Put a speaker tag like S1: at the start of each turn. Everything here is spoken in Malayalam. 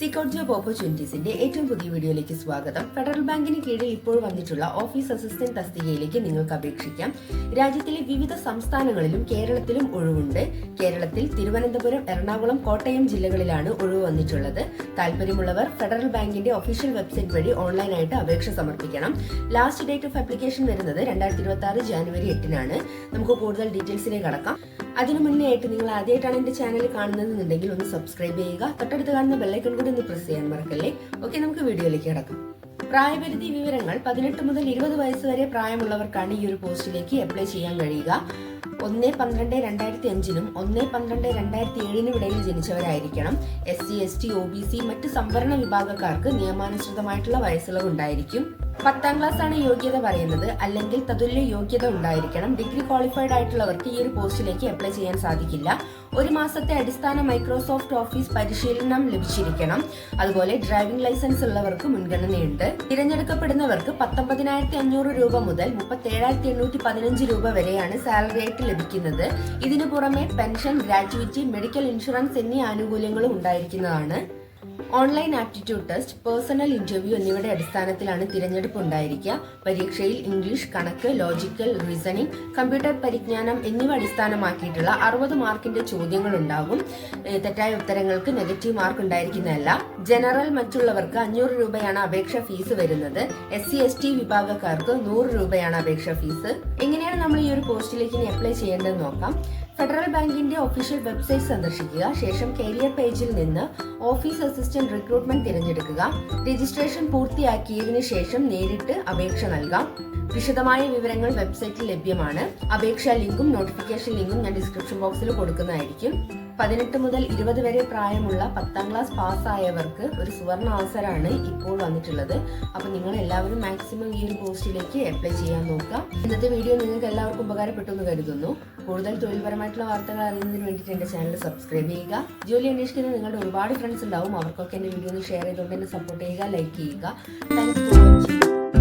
S1: സീക്കൗട്ട് ജോബ് ഓപ്പർച്യൂണിറ്റീസിന്റെ ഏറ്റവും പുതിയ വീഡിയോയിലേക്ക് സ്വാഗതം. ഫെഡറൽ ബാങ്കിന് കീഴിൽ ഇപ്പോൾ വന്നിട്ടുള്ള ഓഫീസ് അസിസ്റ്റന്റ് തസ്തികയിലേക്ക് നിങ്ങൾക്ക് അപേക്ഷിക്കാം. രാജ്യത്തിലെ വിവിധ സംസ്ഥാനങ്ങളിലും കേരളത്തിലും ഒഴിവുണ്ട്. കേരളത്തിൽ തിരുവനന്തപുരം എറണാകുളം കോട്ടയം ജില്ലകളിലാണ് ഒഴിവ് വന്നിട്ടുള്ളത്. താല്പര്യമുള്ളവർ ഫെഡറൽ ബാങ്കിന്റെ ഒഫീഷ്യൽ വെബ്സൈറ്റ് വഴി ഓൺലൈനായിട്ട് അപേക്ഷ സമർപ്പിക്കണം. ലാസ്റ്റ് ഡേറ്റ് ഓഫ് ആപ്ലിക്കേഷൻ വരുന്നത് രണ്ടായിരത്തി ഇരുപത്തി ആറ് ജാനുവരി എട്ടിനാണ്. നമുക്ക് കൂടുതൽ ഡീറ്റെയിൽസിലേക്ക് കടക്കാം. അതിനു മുന്നേ ആയിട്ട് നിങ്ങൾ ആദ്യമായിട്ടാണ് എന്റെ ചാനൽ കാണുന്നതെന്നുണ്ടെങ്കിൽ ഒന്ന് സബ്സ്ക്രൈബ് ചെയ്യുക. തൊട്ടടുത്ത് കാണുന്ന ബെല്ലൈക്കൺ കൂടി ഒന്ന് പ്രസ് ചെയ്യാൻ മറക്കല്ലേ? ഓക്കെ നമുക്ക് വീഡിയോയിലേക്ക് കിടക്കാം. പ്രായപരിധി വിവരങ്ങൾ. പതിനെട്ട് മുതൽ ഇരുപത് വയസ്സ് വരെ പ്രായമുള്ളവർക്കാണ് ഈ ഒരു പോസ്റ്റിലേക്ക് അപ്ലൈ ചെയ്യാൻ കഴിയുക. ഒന്ന് പന്ത്രണ്ട് രണ്ടായിരത്തി അഞ്ചിനും ഒന്ന് പന്ത്രണ്ട് രണ്ടായിരത്തി ഏഴിനും ഇടയിൽ ജനിച്ചവരായിരിക്കണം. S C S T O B C മറ്റ് സംവരണ വിഭാഗക്കാർക്ക് നിയമാനുസൃതമായിട്ടുള്ള വയസ്സുള്ളത് ഉണ്ടായിരിക്കും. പത്താം ക്ലാസ് ആണ് യോഗ്യത പറയുന്നത്. അല്ലെങ്കിൽ തതുല്യ യോഗ്യത ഉണ്ടായിരിക്കണം. ഡിഗ്രി ക്വാളിഫൈഡ് ആയിട്ടുള്ളവർക്ക് ഈ ഒരു പോസ്റ്റിലേക്ക് അപ്ലൈ ചെയ്യാൻ സാധിക്കില്ല. ഒരു മാസത്തെ അടിസ്ഥാന മൈക്രോസോഫ്റ്റ് ഓഫീസ് പരിശീലനം ലഭിച്ചിരിക്കണം. അതുപോലെ ഡ്രൈവിംഗ് ലൈസൻസ് ഉള്ളവർക്ക് മുൻഗണനയുണ്ട്. തിരഞ്ഞെടുക്കപ്പെടുന്നവർക്ക് പത്തൊമ്പതിനായിരത്തി അഞ്ഞൂറ് രൂപ മുതൽ മുപ്പത്തേഴായിരത്തി എണ്ണൂറ്റി പതിനഞ്ച് രൂപ വരെയാണ് സാലറി ആയിട്ട് ലഭിക്കുന്നത്. ഇതിനു പുറമെ പെൻഷൻ ഗ്രാറ്റുവിറ്റി മെഡിക്കൽ ഇൻഷുറൻസ് എന്നീ ആനുകൂല്യങ്ങളും ഉണ്ടായിരിക്കുന്നതാണ്. Online aptitude test personal interview എന്നിവയുടെ അടിസ്ഥാനത്തിലാണ് തിരഞ്ഞെടുപ്പ് ഉണ്ടായിരിക്കുക പരീക്ഷയിൽ ഇംഗ്ലീഷ് കണക്ക് ലോജിക്കൽ റീസണിംഗ് കമ്പ്യൂട്ടർ പരിജ്ഞാനം എന്നിവ അടിസ്ഥാനമാക്കിയിട്ടുള്ള അറുപത് മാർക്കിന്റെ ചോദ്യങ്ങൾ ഉണ്ടാകും തെറ്റായ ഉത്തരങ്ങൾക്ക് നെഗറ്റീവ് മാർക്ക് ഉണ്ടായിരിക്കുന്നതല്ല. ജനറൽ മറ്റുള്ളവർക്ക് അഞ്ഞൂറ് രൂപയാണ് അപേക്ഷ ഫീസ് വരുന്നത്. എസ് സി എസ് ടി വിഭാഗക്കാർക്ക് നൂറ് രൂപയാണ് അപേക്ഷ ഫീസ്. എങ്ങനെയാണ് നമ്മൾ ഈ ഒരു പോസ്റ്റിലേക്ക് ഇനി അപ്ലൈ ചെയ്യേണ്ടതെന്ന് നോക്കാം. ഫെഡറൽ ബാങ്കിന്റെ ഒഫീഷ്യൽ വെബ്സൈറ്റ് സന്ദർശിക്കുക. ശേഷം കരിയർ പേജിൽ നിന്ന് ഓഫീസ് അസിസ്റ്റന്റ് റിക്രൂട്ട്മെന്റ് തിരഞ്ഞെടുക്കുക രജിസ്ട്രേഷൻ പൂർത്തിയാക്കിയതിനു ശേഷം നേരിട്ട് അപേക്ഷ നൽകാം. വിശദമായ വിവരങ്ങൾ വെബ്സൈറ്റിൽ ലഭ്യമാണ്. അപേക്ഷാ ലിങ്കും നോട്ടിഫിക്കേഷൻ ലിങ്കും ഞാൻ ഡിസ്ക്രിപ്ഷൻ ബോക്സിൽ കൊടുക്കുന്നതായിരിക്കും. പതിനെട്ട് മുതൽ ഇരുപത് വരെ പ്രായമുള്ള പത്താം ക്ലാസ് പാസ്സായവർക്ക് ഒരു സുവർണ അവസരമാണ് ഇപ്പോൾ വന്നിട്ടുള്ളത്. അപ്പൊ നിങ്ങൾ എല്ലാവരും മാക്സിമം ഈ ഒരു പോസ്റ്റിലേക്ക് അപ്ലൈ ചെയ്യാൻ നോക്കുക. ഇന്നത്തെ വീഡിയോ നിങ്ങൾക്ക് എല്ലാവർക്കും ഉപകാരപ്പെട്ടു എന്ന് കരുതുന്നു. കൂടുതൽ തൊഴിൽപരമായിട്ടുള്ള വാർത്തകൾ അറിയുന്നതിന് വേണ്ടിയിട്ട് എന്റെ ചാനൽ സബ്സ്ക്രൈബ് ചെയ്യുക. ജോലി അന്വേഷിക്കുന്ന നിങ്ങളുടെ ഒരുപാട് ഫ്രണ്ട്സ് ഉണ്ടാവും. അവർക്കൊക്കെ എന്റെ വീഡിയോ ഒന്ന് ഷെയർ ചെയ്തുകൊണ്ട് എന്നെ സപ്പോർട്ട് ചെയ്യുക ലൈക്ക് ചെയ്യുക. Thanks for watching